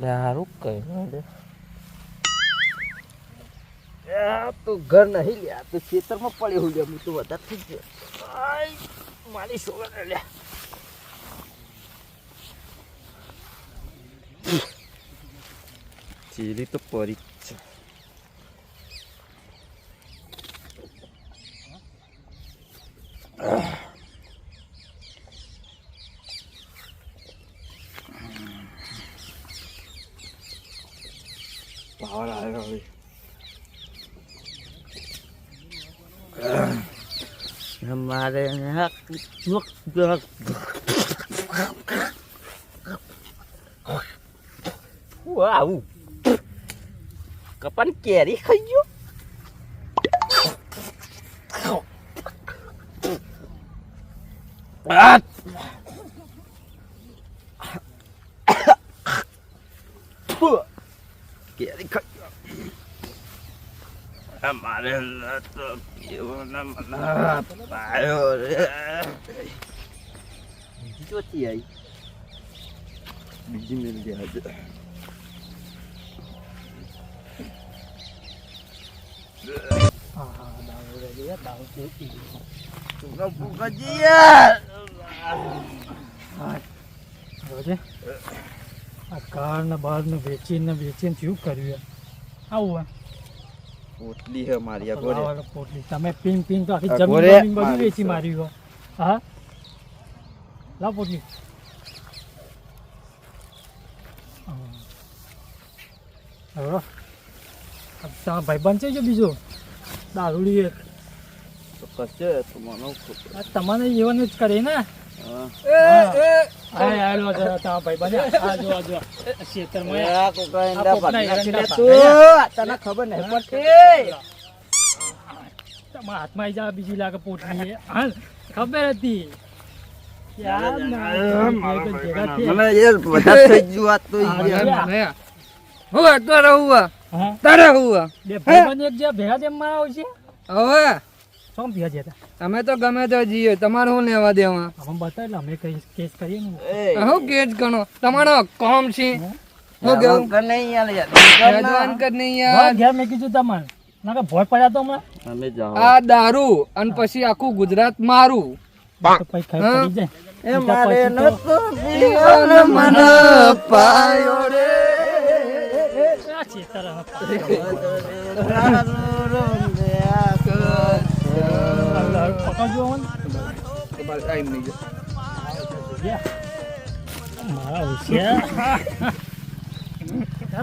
સારું લે. તો ઘર નહીં લે તો ખેતરમાં પડ્યો લે હું તો વધારે થઈ ગયો. મારી છોકરા લે. ચીરી તો પરી છે આવ્યો હવે મારે ખાઈ ગયો આ! કેરી ખાઈ ગયો આ મારે તો પીવાનો, મને પાયો રે બીજી આવી બીજી મેળ ગયા જોજે. આ કાર ને બાર ને વેચીને વેચીને શું કર્યું આવું પોટલી હે મારી આ આ ગોરે લાવાલો પોટલી. તમે પિંગ પિંગ તો આખી જમીન જમીન બધું મારી વેચી તો. હો. હા? લાવ પોટલી. હવે તમારા ભાઈબંધ છે કે બીજો? દારૂડી એક. કશે તો મને ખોટું. આ તમારે એવાનું જ કરે ને? જો જો હાથમાં આવી બીજી લાગે પોટલી ખબર હતી તારે હું. બે ભાઈ એક જે ભેગા જેમ માં આવશે હવે શું થયા છે તમે તો ગમે તો જીયો તમારે શું લેવા દેવા? અમે બતાવે અમે કઈ કેસ કરીએ ને? હું કેસ ગણો? તમારો કોમ છે? હું? યાર, કર નહીં યાર, કર નહીં યાર. ઘેર મેં કીધું તમારે. ના કે ભોય પડ્યા તો હમણાં. અમે જાઓ. આ દારૂ અને પછી આખું ગુજરાત મારું. તો પછી ખાઈ પડી જાય. એ મારે નતો જીવન મન પાયો રે. આ ચેતર પકડજો હવે ટાઈમ નહીં જાય. મારા હોશિયાર. હે,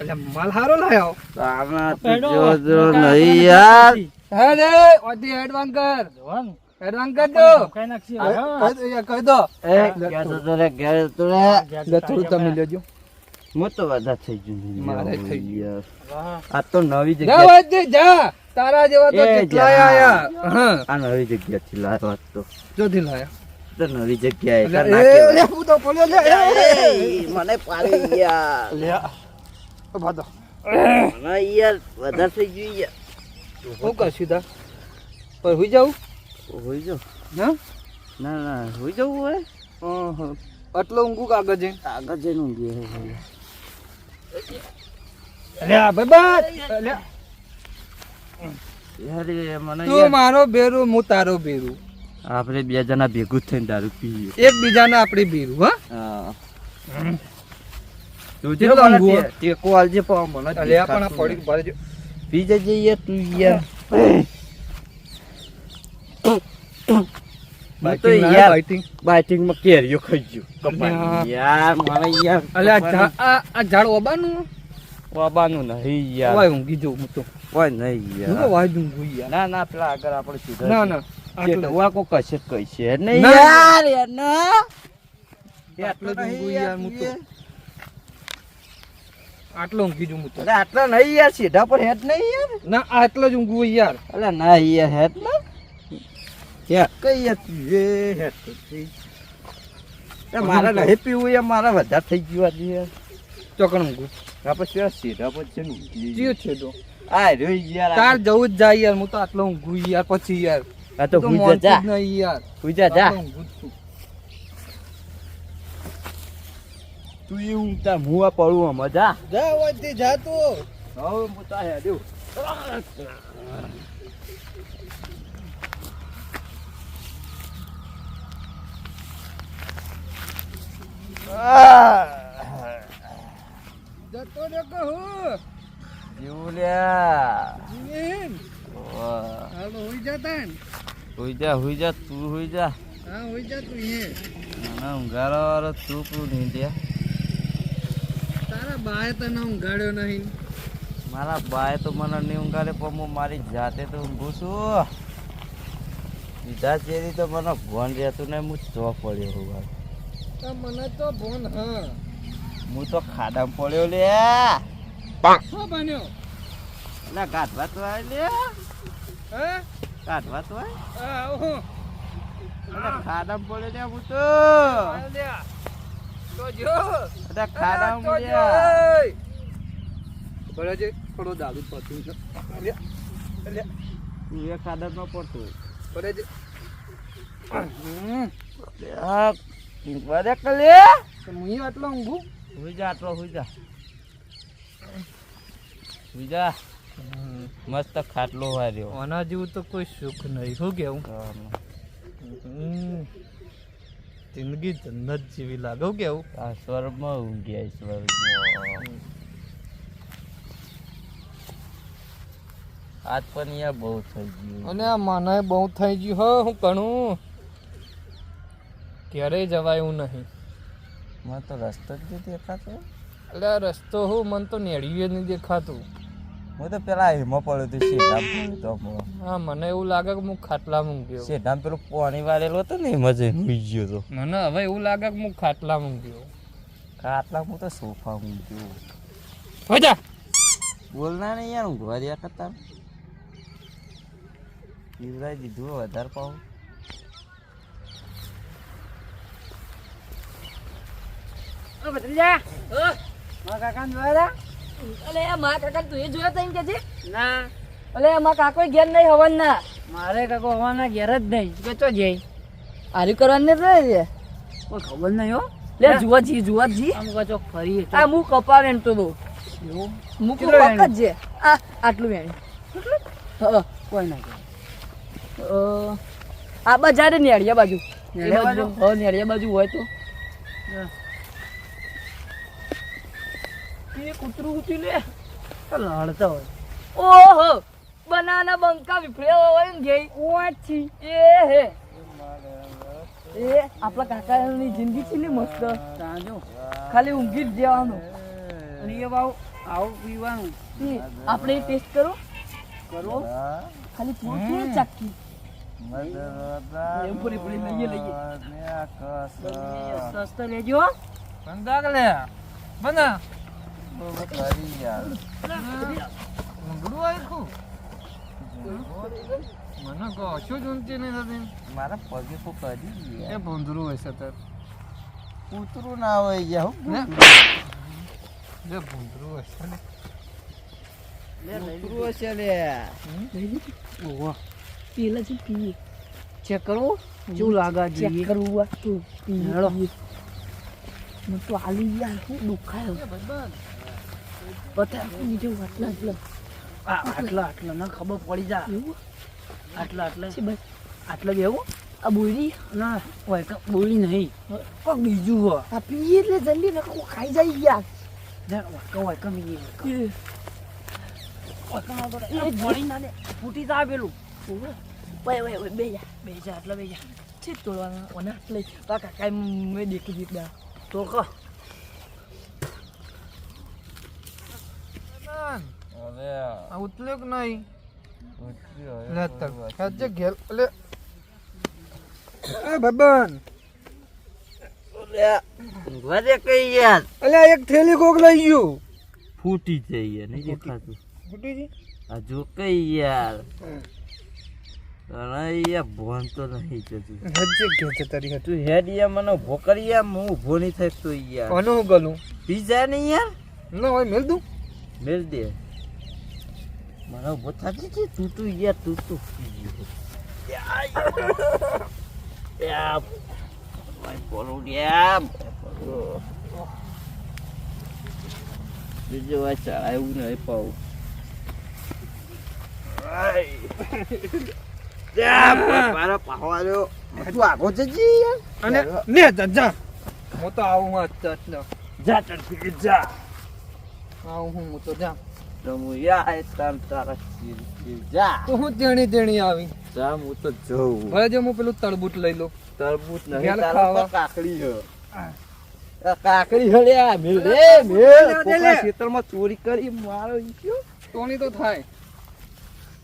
એટલે માલ હારો લાયો. આમાં તો નહીં યાર. હે રે ઓથી એડવાન્સ કર. જોવાનું. એડવાન્સ કર દો. કઈ નાખશી. કહી. દો, યાર, કહી દો. એ ઘેર જતો રે, તમે લેજો. હું તો વધારે થઈ ગયું મારે થઈ ગયું. આ તો નવી જગ્યા. જા. તારા જેવા તો કેટલાય આયા હા. આ નવી જગ્યા થી લાવ્યો તો. જોથી લાયા. તો નવી જગ્યાએ. લે, હું તો પડ્યો, લે, મને પાડી ગયા. લે. તો ભાદો. ના યાર વધારે થઈ ગયું યાર. હું કરશું તા પર હોઈ જાઉં? હોઈ જાઉં. હા? ના ના હોઈ જવું હોય અહં. આટલો ઊંઘું કાગળ છે? કાગળ જઈને ઊંઘી અલ્યા ભાઈ અલે યાર એ મને તું મારો બેરું હું તારો બેરું. આપણે બે જણા ભેગું થઈને દારૂ પીએ. એકબીજાને આપણે બેરું હા. હા. કેટલો ટેકો આલજે પણ મને અલે પણ પડી ભરજો પી જજે યાર તું યાર. બાઇટિંગમાં કેરીઓ ખાઈ ગયો. યાર મને યાર અલે આ ઝાડ ઓબાનું? બાબાનું નહીં યાર. જવું હું તો. નહીં હું વાય યાર. ના ના પેલા આગળ આપણે સીધા ના ના આટલું આટલું કો કશે કઈ છે નહીં યાર. યાર ના. આટલો જ ઊંઘું યાર હું તો. આટલો ઊંઘી જઉં હું તો. અરે આટલા નહીં યાર સીધા પર હેડ નહીં યાર. ના આટલો જ ઊંઘું યાર. અરે ના યાર હેડ ના. યાર કઈ યાર તું હેડ તો થઈ. મારે નહીં પીવું યાર મારા વધારે થઈ ગયું આજે યાર. ચોકણ ઊંઘું. છે તો. આ યાર તાર જવું જ જાય યાર હું તો આટલો ઊંઘું યાર પછી યાર. આ તો તો હુઈ જા નહીં યાર. હુઈ જા જા. આટલો ઊંઘું જ છું. તું એ ઊંઘતા હું આ પડું આમ જા. જા ઓયથી જા તું. હવે હું તા હેડ્યું જતો રે કહું જીવલ્યા હાલો હોઈ જતા ને હુઈ જા હુઈ જા તું હુઈ જા હા હોઈ જા તું હે ના ઊંઘારો વાળો તું તું નહીં દે તારા બાએ તને ઊંઘાડ્યો નહીં મારા બાએ તો મને નહીં? ઊંઘાડે પણ હું મારી જાતે તો ઊંઘું છું સીધા ચેરી તો મને ભણ રહેતું ને હું ચો પડ્યો હું. તો મને તો ભણ હા હું તો ખાડામાં પડ્યો લે શું બન્યો એટલે કાઢવા તો આય લે. હે? કાઢવા તો આવો એટલે ખાડામાં પડ્યો લે હું તો. તો જો. એટલે ખાડા ઓય. પડે છે થોડો દારૂ પતું છે. અલ્યા, અલ્યા, તું એ ખાડામાં પડતો પડે છે. ઊંઘવા દે કે હું આટલો ઊંઘું? હુઈ જા આટલો હુઈ જા. હુઈ જા. મસ્ત ખાટલો વાર્યો. આના જેવું તો કોઈ સુખ નહીં. શું કેવું? જિંદગી જન્નત જેવી લાગે. કેવું? આ સ્વર્ગમાં ઊંઘ્યા સ્વર્ગમાં. આજ પણ યાર બહુ થઈ ગયું. અને આ માનાય બહુ થઈ ગયું. હો હું કણું. ક્યારેય જવાય એવું નહીં. મને તો રસ્તો જ નથી દેખાતો. એટલે આ રસ્તો હું મને તો નેડિયું નહીં દેખાતું. હું તો પેલા હેમાં પડ્યો હતો શેઢામ પડ્યો હા. મને એવું લાગે કે હું ખાટલા મૂક્યો. શેઢામ પેલું પાણી વાળેલો હતો ને એમાં જઈને ઊંઘી ગયો તો. મને હવે એવું લાગે કે હું ખાટલા મૂક્યો. ખાટલા હું તો સોફા મૂક્યો. મજા બોલના નહીં યાર ઊંઘવા દે કરતા. પીવડાવી દીધું હોય વધારે પાઉં. અલે મા કાકા તું એ જોયો તો કે છે? ના. અલે મા કાકો ઘેર નહીં હવન ના. મારે કાકો હવાના ઘેર જ નહીં. કે તો જઈ. આરી કરવાને ને છે કોઈ ખબર નહીં હો. લે જુવા જી જુવા જી. આમ કાચો ફરી આ મુ કપાવે ને તો દો મુ પક જ છે. આ આટલું વેણ. હ કોઈ ના આ બજારે નેળિયા બાજુ? હા બાજુ હોય તો. એ કૂતરું ઉચી લે. લડતા હોય. ઓહો બનાના બંકા વિફળ્યા હોય ને જઈ ઓછી. એ હે. એ આપણા કાકાની જિંદગી છે ને મસ્ત. તાજો. ખાલી ઊંઘી જ જવાનું. અને એ ભાવ આવું પીવાનું. એ, આપણે ટેસ્ટ કરો. કરો. ખાલી થોડું ચાકી પૂરી પૂરી લઈએ લઈએ. સસ્તો લેજો બંધા. કે લે બંધા કરી યાર ઊંઘડું આખું મને કહો શું ઊંઘતી નહીં થતી મારા પગે તો કરી એ ભૂંદરું હોય સતત કૂતરું ના હોય ગયા હું જે ભૂંદરું હોય ને કૂતરું હશે લે પેલા છે પી ચેક કરવો કેવું લાગે ચેક કરવું તો હેળો. મને તો આલી શું દુખાયો બતા નીચે આટલા આટલા. આટલા આટલા ના ખબર પડી જા. આટલા આટલા. આટલા બેવું આ બોરી ના હોય બોલી નહીં. કોક બીજું હો આ પીએ એટલે જલ્દી ને કોઈ ખાઈ જાય યાર. જા વાંકા વાંકા મી મળી ફૂટી જા પેલું. ઓય ઓય ઓય બે જા. બે જા આટલા બે જા. છે તોડવાના. ઓના એટલે આ કાકા મેં દેખી દીધા. તો કહો અરે આ. ઉતલ્યો કે નહીં? તો ખાજે ઘેર? લે. એ ઊંઘવા દે કઈ યાર અલ્યા એક થેલી કોક લઈ ગયું. ફૂટી યાર નહીં દેખાતું ફૂટી ગઈ આ જો કઈ યાર. અરે યાર ભોન તો નહીં જતું. હજે કે છે તારી હતું હેડિયા મને ભોકરિયા મુ ભોની હું ઊભો નહીં થતો યાર. કોનું ગલું? પી નહીં યાર? ના હોય મેલ દઉં. મેલ દે. મારા ઊભો થતી છે? તું તું યાર તું તું યાર ભાઈ બોલું યાર બીજું આ ચડાયું નહીં પાઉં મારા પાવાનો તું આગો જજી યાર. અને ને જા. હું તો આવું જ. જા. આવું હું હું તો જા. તો હું યા તાર તારા જા. તો હું તેણી તેણી આવી. જા હું તો જઉં. ભલે જો હું પેલું તળબૂટ લઈ લઉં. તળબૂટ નહીં તારા કાકડી હે. કાકડી હળ્યા મેલ રે મેલ. પોકા ખેતરમાં ચોરી કરી મારો ઈચ્યો તોણી તો થાય.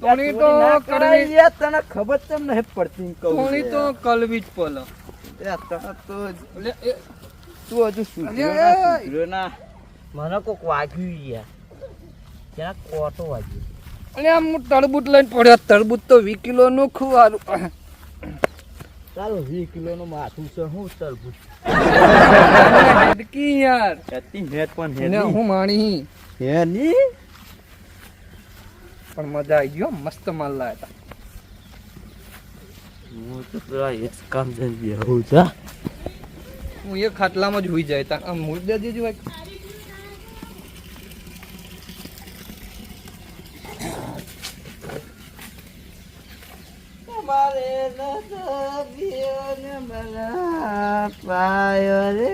તોણી તો કરવી યાર, તને ખબર તેમ નહીં પડતી કહું લે. તો કલવી જ પલ. યાર, તને તો તું હજુ. સુધર્યો ના. મને કોક વાગ્યું યાર. ત્યાં કોટો વાગ્યો. અને આમ હું તરબૂચ લઈને પડ્યો. તરબૂચ તો વીસ કિલોનું ખુવારું. ચાલો વીસ કિલોનું માથું છે. હું તરબૂચ હેડકી યાર. હેતી હેત પણ એને હું માણી? હેની પણ મજા આવી ગયો મસ્ત માલ લાયા હું તો પેલા એક કામ જઈને બેહું જા. હતા હું એ ખાટલામાં જ હોઈ જાય તા. આમ મુર્દા જે જો તમારે નજરિયોને મને પાયો રે.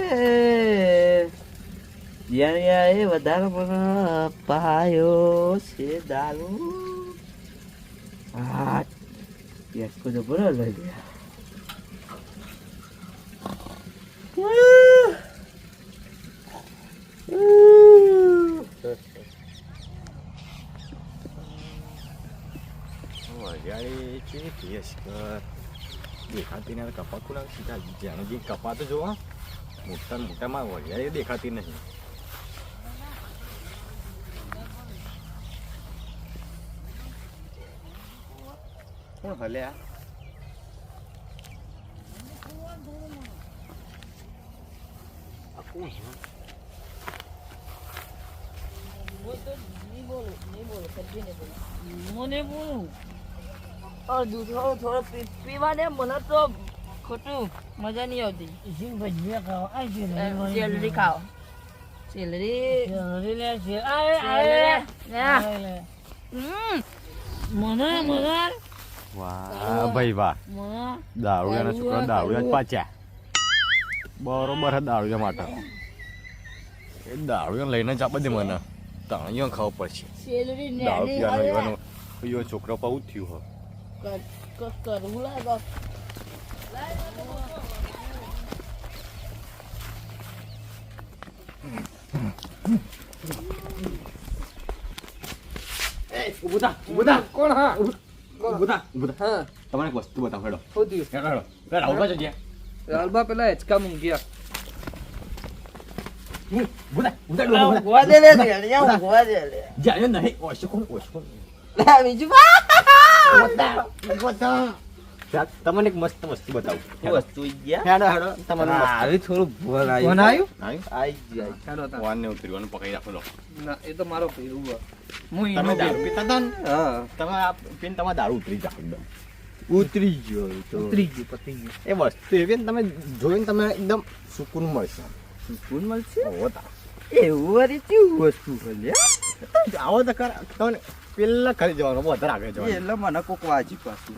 એ વધારે મને પાયો છે દારૂ. હા, એક તો બરો લઈ ગયા. વરિયાળી કેવી કેસ કર દેખાતી નહીં કપા ખુલા સીધા જેને જે કપા તો જોવા મોટા મોટામાં વરિયાળી દેખાતી નહીં કોણ હલ્યા મને બોલું. અડધું થોડું પીવા દે મને તો ખોટું મજા નહીં આવતી. સેલરી ખાઓ. સેલરી સેલરી ના. હમ. મને મને. વાહ ભાઈ વાહ. દારૂડિયાના છોકરા દારૂડિયા પાચ્યા. બરોબર દારૂડિયા માટે. એ દારૂડિયા લઈને જ આપે દે મને. તાણીઓ ખાવ પડશે. સેલરી દારૂ પીવાનો છોકરો પાઉં જ થયું હો. લાગે ઉભું થા ઉભું થા કોણ હા તમને એક વસ્તુ બતાવ હેડો હેડો હેડો પેલા રાહુલભાઈ જજે લાલબા પેલા હેચકા મૂંગ્યા બીજું તમને એક મસ્ત વસ્તુ બતાવું. વસ્તુ હેડો હેડો. તમને આવી થોડું ભૂલ આવ્યું આવ્યું? આવી? જાય. હેડો તા. વાન ને ઉતર્યું પકડી રાખો લો. ના એ તો મારો ભેરું હું તમે ઈનો દારૂ પીતા હતા ને? તમે આ પીને તમારે દારૂ ઉતરી જાવ એકદમ. ઉતરી ગયો તો. ઉતરી ગયો પતી ગયો. એ વસ્તુ એવી ને તમે જોઈને તમે એકદમ સુકૂન મળશે. સુકૂન મળશે? હોતા એવું વળી કેવું? વસ્તુ છે આવો તો ખરા તમને પેલા ખાલી જવાનો વધારે આગળ જવાનું. એટલે મને કોક વાજી પાછું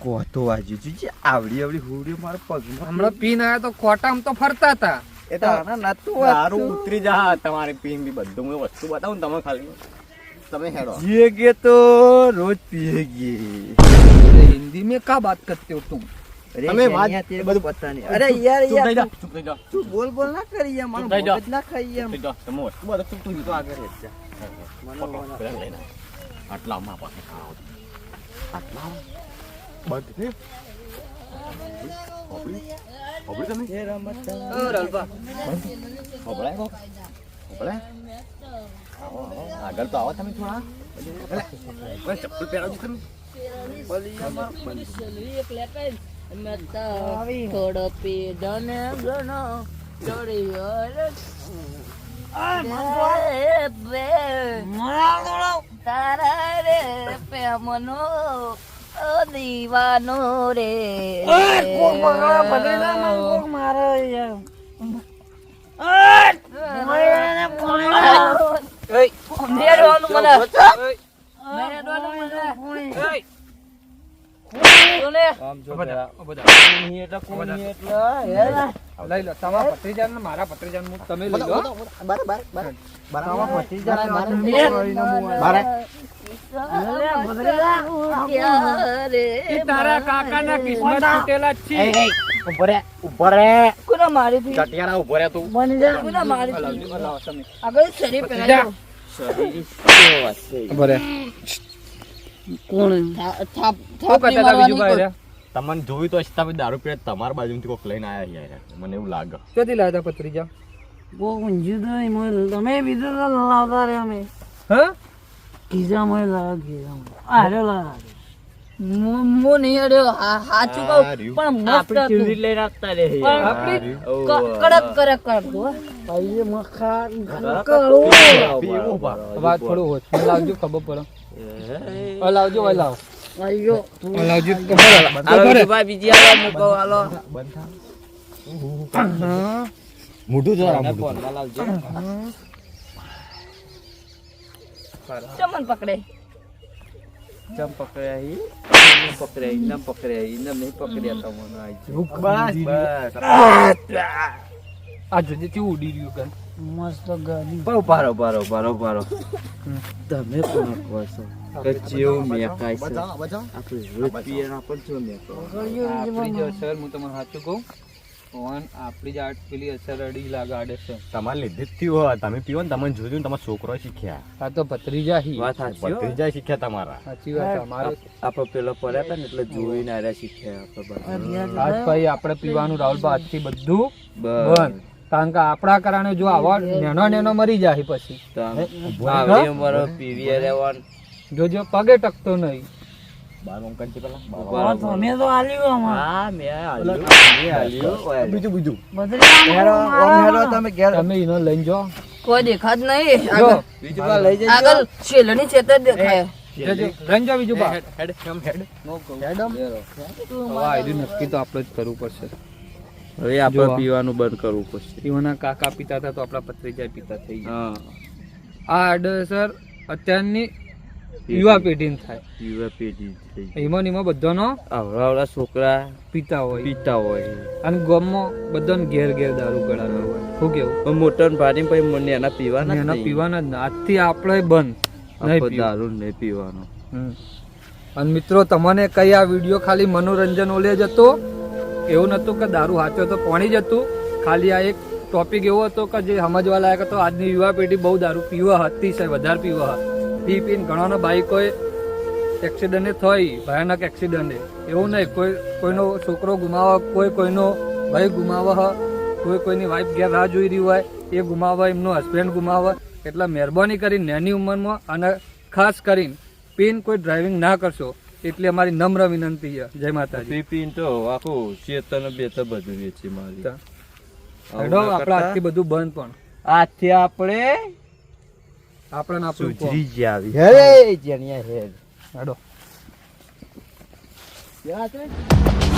કોતો વાજી છે. આવડી આવડી હુડી મારા પગ હમણાં પીન આયા તો ખોટામાં તો ફરતા હતા. એ તો નતું સારું ઉતરી જા તમારે પીન બી બધું. હું વસ્તુ બતાવું તમે ખાલી. તમે હેરો જીએ ગે તો રોજ પીએ ગે હિન્દી મેં કા બાત કરતે હો તું? તમે વાત બધું પતાની. અરે યાર યાર જા ચૂપ તું બોલ બોલ ના કરી મારું ના ખાઈ યાર ચૂપ તું બધું આગળ રહે જા. મને લઈને આટલા માં તમે? રમત આગળ તો આવો તમે થોડા. ચપ્પલ પહેરાવજો તમે. થોડો પીડને ગણો તારા દીવાનો રે મારે? મારા ભત્રીજાને તમે લઈ લો. તમારા ભત્રીજાને મારે મારે એ તારા કિસ્મત તૂટેલા છે ઊભો રે કોના મારી થી ચટિયારા ઊભો રે તું. કોના મારી તમે. આગળ શરીર પહેરાયો તમને જોયું તો અસ્તાપે તમે દારૂ પીને તમારા બાજુથી કોક લઈને આયા યાર. મને એવું લાગે. ક્યાંથી લાવ્યા હતા ભત્રીજા? બહુ ઊંઝું તો નહીં તમે બીજું લાવતા રે અમે. હા? કીઝા મોય લાવ કીઝા મોય આરે લાવ મો નહીં અડ્યો હા કહું પણ મસ્ત હતું. લઈને આપતા રે આપણી કડક કડક કડક હો. ભાઈ મખા કડક વાત થોડું હોશ લાવજો ખબર પડે. હવે લાવજો હવે લાવો. અయ్యో લાવજો. ખબર પડે. ભાઈ બીજી આલો મૂકો આલો મોઢું જો આ મોઢું. ચમન પકડે. ચમ પકડ્યા હી નમ પકડ્યા હી નમ પકડ્યા નહીં પકડ્યા તમને આઈ બસ બસ આ જોજે કેવું ઉડી રહ્યું કાન. મસ્ત ગાડી પારો પારો પારો પારો પારો તમે પણ કહો છો કે જેવું છે આપણે રોજ પીએ જો મેકાય આપણી જે અસર હું તમને સાચું કહું ઓન આપણી જ આટ પેલી અસર અડી લાગાડે છે. તમારે લીધે જ થયું હોય. તમે પીવો ને તમને જોયું તમારો છોકરો શીખ્યા. આ તો ભત્રીજા હી. વાત સાચી ભત્રીજા શીખ્યા તમારા. સાચી વાત અમારો આપણે પેલો પડ્યા હતા ને એટલે જોઈને આર્યા શીખ્યા આપણે આજ ભાઈ આપણે પીવાનું રાહુલ આજથી બધું બંધ. કારણ કે આપણા કારણે જો આવા નેનો નેનો મરી જાય પછી. તાણ. આવી ઉંમરે પીવી રહેવાનું. જોજો પગે ટકતો નહીં. કોઈ દેખાત નહીં. જો આગળ બીજું પેલા લઈ જજો. આગળ શેલની છેતર દેખાય. જોજો લઈને જો બીજું બા. હેડ હેડ કેમ હેડ. હવે આયરું નક્કી તો આપણે જ કરવું પડશે. હવે આપણે પીવાનું બંધ કરવું પડશે. એવાના કાકા પીતા હતા તો આપણા પત્રીજા પીતા થઈ ગયા. હા. આ આડઅસર અત્યારની યુવા પેઢી થાય. યુવા પેઢી એમાં એમાં બધાનો આવડાવડા છોકરા પીતા હોય. પીતા હોય. અને ગામમાં બધાને ઘેર ઘેર દારૂ પડાવે હોય. શું કેવું? મોટર ભારી પછી મને એના પીવાના એના પીવાના જ ના. આજથી આપણે બંધ. દારૂ નહીં પીવાનો. અને મિત્રો તમને કઈ આ વીડિયો ખાલી મનોરંજન ઓલે જ હતો? એવું નતું કે દારૂ હાચો તો પાણી જ હતું. ખાલી આ એક ટોપિક એવો હતો કે જે સમજવા લાયક હતો. આજની યુવા પેઢી બહુ દારૂ પીવા હતી સાહેબ. વધારે પીવા પી પીને ઘણાના બાઈકોએ એક્સિડન્ટ થઈ ભયાનક એક્સિડન્ટ. એવું નહીં કોઈ કોઈનો છોકરો ગુમાવે કોઈ કોઈનો ભાઈ ગુમાવે હ, કોઈ કોઈની વાઈફ ઘેર રાહ જોઈ રહી હોય એ ગુમાવે એમનો હસબન્ડ ગુમાવે એટલે મહેરબાની કરીને નાની ઉંમરમાં અને ખાસ કરીને પીન કોઈ ડ્રાઇવિંગ ના કરશો એટલે અમારી નમ્ર વિનંતી છે. જય માતાજી. પી પીને તો આખું ચેતન બેતન બધું વેચી મારી. આપણે. આજથી બધું બંધ પણ. આજથી આપણે આપણે ના આપણું કોમ. આવી હે જેણિયા હેડ. હેડો. ક્યાં છે?